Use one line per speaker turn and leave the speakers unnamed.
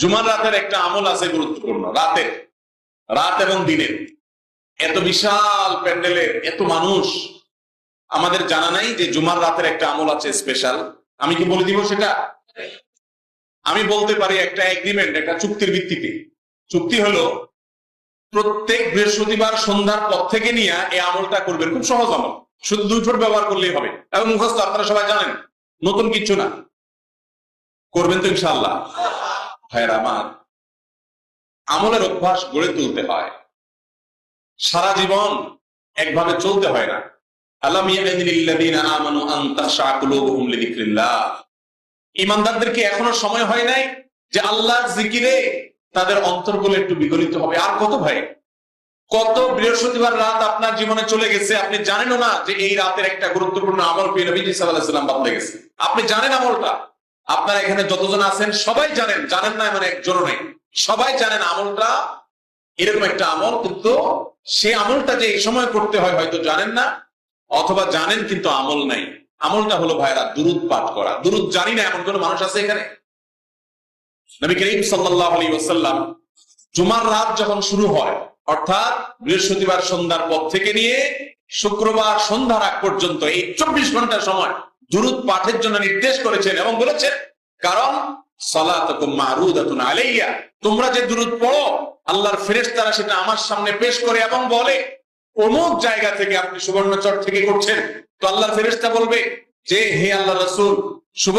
জুমার রাতের একটা আমল আছে গুরুত্বপূর্ণ, রাতের। রাত এবং দিনের। এত বিশাল প্যান্ডেলের, এত মানুষ। আমাদের জানা নাই যে জুমার রাতের একটা আমল আছে স্পেশাল আমি কি বলে দিব সেটা? আমি বলতে পারি একটা এগ্রিমেন্ট একটা চুক্তির ভিত্তিতে। চুক্তি হলো, প্রত্যেক বৃহস্পতিবার সন্ধ্যার পর থেকে নিয়ে এই আমলটা করবেন, খুব সহজ আমল। শুধু দুই ঠোঁট ব্যবহার করলেই হবে। এবং মুখস্থ, আপনারা সবাই জানেন, নতুন কিছু না। করবেন তো ইনশাল্লাহ ভাইয়ের আমার। আমলের অভ্যাস গড়ে তুলতে হয়। সারা জীবন একভাবে চলতে হয় না। ইমানদারদেরকে এখনও সময় হয় নাই যে আল্লাহর জিকিরে তাদের অন্তরগুলো একটু বিগলিত হবে। আর কত ভাই? কত বৃহস্পতিবার রাত আপনার জীবনে চলে গেছে, আপনি জানেনও না যে এই রাতের একটা গুরুত্বপূর্ণ আমল পেয়ে নবীজি সাল্লাহ সাল্লাম বদলে গেছে। আপনি জানেন আমলটা? আপনারা এখানে যতজন আছেন, সবাই জানেন জানেন না মানে একজনও নেই। সবাই জানেন আমলটা এরকম একটা আমল, কিন্তু সে আমলটা যে এই সময় করতে হয় হয়তো জানেন না, অথবা জানেন কিন্তু আমল নাই। আমলটা হলো ভাইরা দুরুদ পাঠ করা। দুরুদ জানি না এমন কোন মানুষ আছে এখানে? নবী করিম সাল্লাল্লাহু আলাইহি ওয়াসাল্লাম জুমার রাত যখন শুরু হয়, অর্থাৎ বৃহস্পতিবার সন্ধ্যার পর থেকে নিয়ে শুক্রবার সন্ধ্যার আগ পর্যন্ত, এই চব্বিশ ঘণ্টা সময় দুরুদ পাঠের জন্য নির্দেশ করেছেন এবং বলেছেন, কারণ আলাইয়া, তোমরা যে দুরুদ পড়ো, আল্লাহর ফেরেশতারা সেটা আমার সামনে পেশ করে এবং বলে, অমুক জায়গা থেকে আপনি সুবর্ণচর থেকে করছেন। তো আল্লাহর ফেরেশতা বলবে যে, হে আল্লাহ রসুল, সুবর্ণ